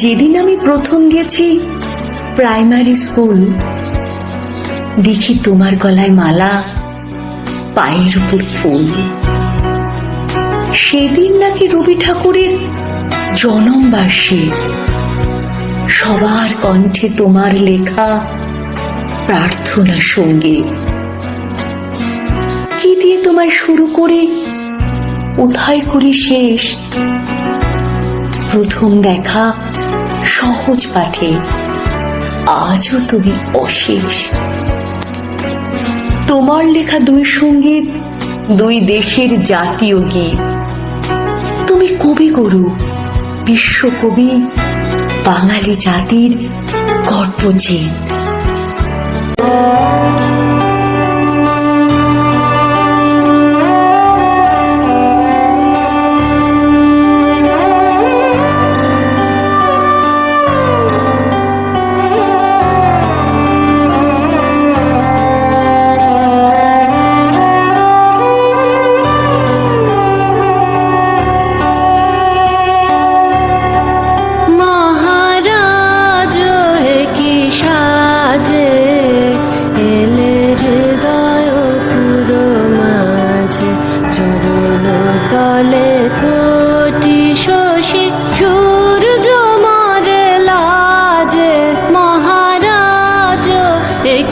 যেদিন আমি প্রথম গেছি প্রাইমারি স্কুল দেখি তোমার গলায় মালা, পায়ের উপর ফুল। সেদিন নাকি রবি ঠাকুরের জনম বার্ষিক সবার কণ্ঠে তোমার লেখা প্রার্থনা সংগীত কি দিয়ে তোমায় শুরু করে, কোথায় করি শেষ? প্রথম দেখা সহজ পাঠে আজও তুমি অশেষ। তোমার লেখা দুই সংগীত, দুই দেশের জাতীয় গীত। তুমি কবি গুরু, বিশ্বকবি, বাঙালি জাতির গর্বজিৎ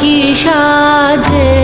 কি সাজে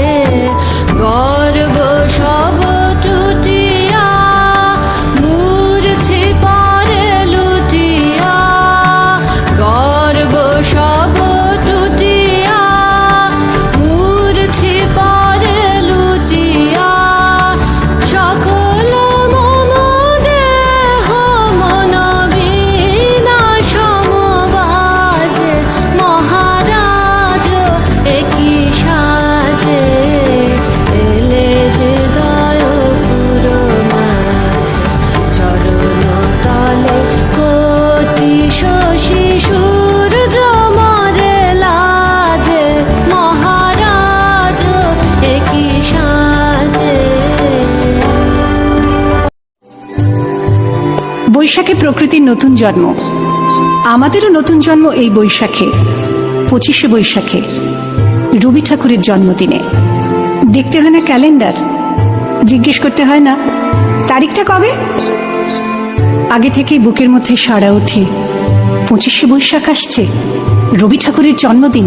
বৈশাখে প্রকৃতির নতুন জন্ম। আমাদেরও নতুন জন্ম এই বৈশাখে, পঁচিশে বৈশাখে, রবি ঠাকুরের জন্মদিনে। দেখতে হয় না ক্যালেন্ডার? জিজ্ঞেস করতে হয় না, তারিখটা কবে? আগে থেকেই বুকের মধ্যে সাড়া ওঠে, পঁচিশে বৈশাখ আসছে, রবি ঠাকুরের জন্মদিন।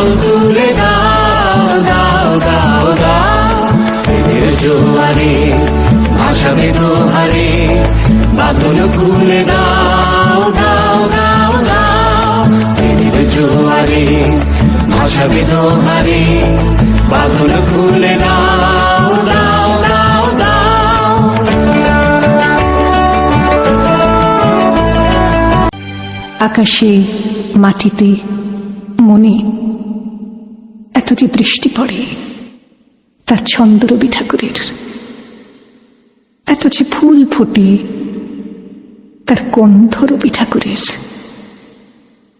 দাও তুলে দাও দাও দাও দাও। দাও দাও দাও দাও। প্রেমের জোয়ারে দাও দাও দাও দাও। আকাশে, মাটিতে, মনে এত যে বৃষ্টি পড়ে, তার ছন্দ রবি ঠাকুরের। এত যে ফুল ফোটে, তার গন্ধ রবি ঠাকুরের।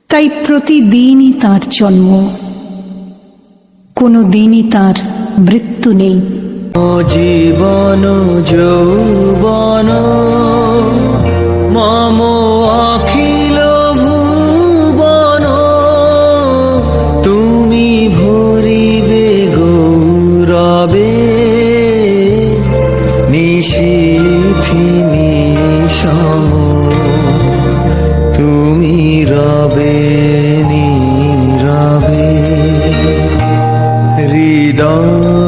তাই প্রতিদিনই তার জন্ম কোনো দিনই তার মৃত্যু নেই। জীবন যৌবন, মম অখিল নীরবে হৃদয়ে